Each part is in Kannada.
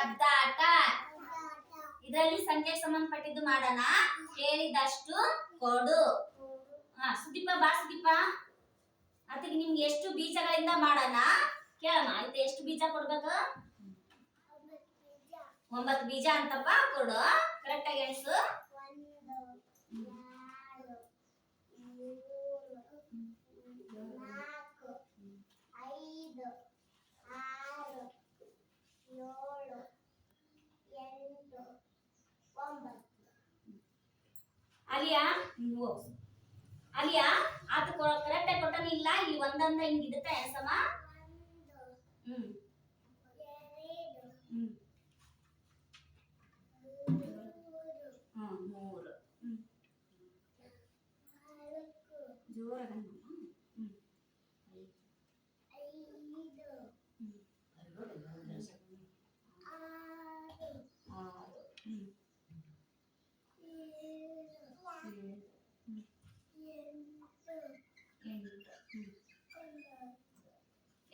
ಶಬ್ದಾಟ ಇದರಲ್ಲಿ ಸಂಖ್ಯೆಗೆ ಸಂಬಂಧಪಟ್ಟಿದ್ದು ಮಾಡೋಣ. ಕೇಳಿದಷ್ಟು ಕೊಡು. ಹಾ, ಸುದೀಪ, ಬಾ ಸುದೀಪ. ಅದಕ್ಕೆ ನಿಮ್ಗೆ ಎಷ್ಟು ಬೀಜಗಳಿಂದ ಮಾಡೋಣ? ಕೇಳೋಣ ಆಯ್ತು, ಎಷ್ಟು ಬೀಜ ಕೊಡ್ಬೇಕು? ಒಂಬತ್ತು ಬೀಜ ಅಂತಪ್ಪ, ಕೊಡು. ಕರೆಕ್ಟ್ ಆಗಿ ಎಣಿಸು ಐದು, ಆರು, ಏಳು ಅಲಿಯಾ ಹ್ಮ್, ಹೋಗು. ಅಲಿಯಾ ಆತ ಕರೆಕ್ಟ್ ಆಗಿ ಕೊಟ್ಟನ ಇಲ್ಲ ಇಲ್ಲಿ ಒಂದೊಂದ ಹಿಂಗ್ ಇಡುತ್ತಾ ಎಣ್ಸಮ್ಮ ಒಂದು ಹ್ಮ್ ಎರಡು ಹ್ಮ್ ಮೂರು ಹ್ಮ್ ಮೂರು ಹ್ಮ್ ನಾಲ್ಕು ಜೋರಾಗ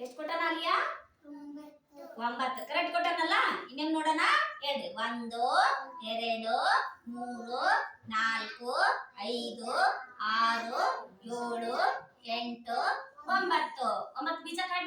ಎಷ್ಟು ಕೊಟ್ಟನ ಒಂಬತ್ತು ಒಂಬತ್ತು. ಕರೆಕ್ಟ್ ಕೊಟ್ಟನಲ್ಲ? ಇನ್ನೇನ್ ನೋಡೋಣ? ಹೇಳ್ರಿ ಒಂದು, ಎರಡು, ಮೂರು, ನಾಲ್ಕು, ಐದು, ಆರು, ಏಳು, ಎಂಟು, ಒಂಬತ್ತು. ಒಂಬತ್ತು ಬೀಜ ಕರೆಕ್ಟ್